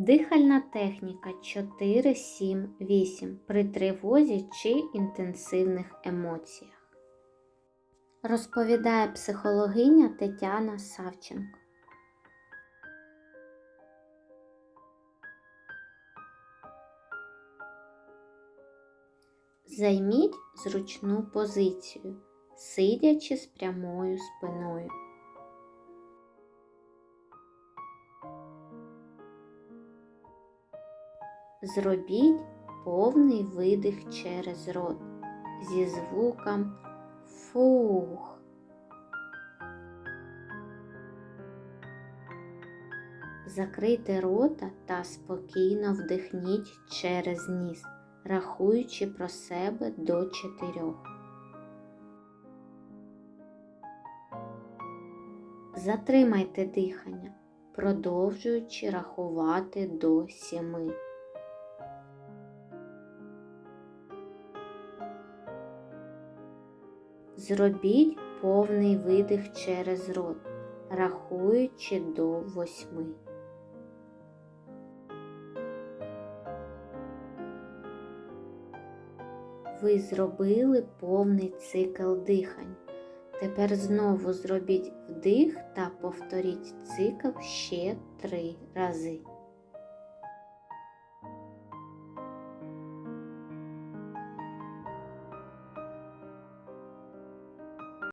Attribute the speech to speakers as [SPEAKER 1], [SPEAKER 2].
[SPEAKER 1] Дихальна техніка 4, 7, 8 при тривозі чи інтенсивних емоціях. Розповідає психологиня Тетяна Савченко. Займіть зручну позицію, сидячи з прямою спиною. Зробіть повний видих через рот зі звуком фух. Закрийте рота та спокійно вдихніть через ніс, рахуючи про себе до чотирьох. Затримайте дихання, продовжуючи рахувати до сіми. Зробіть повний видих через рот, рахуючи до восьми. Ви зробили повний цикл дихань. Тепер знову зробіть вдих та повторіть цикл ще три рази.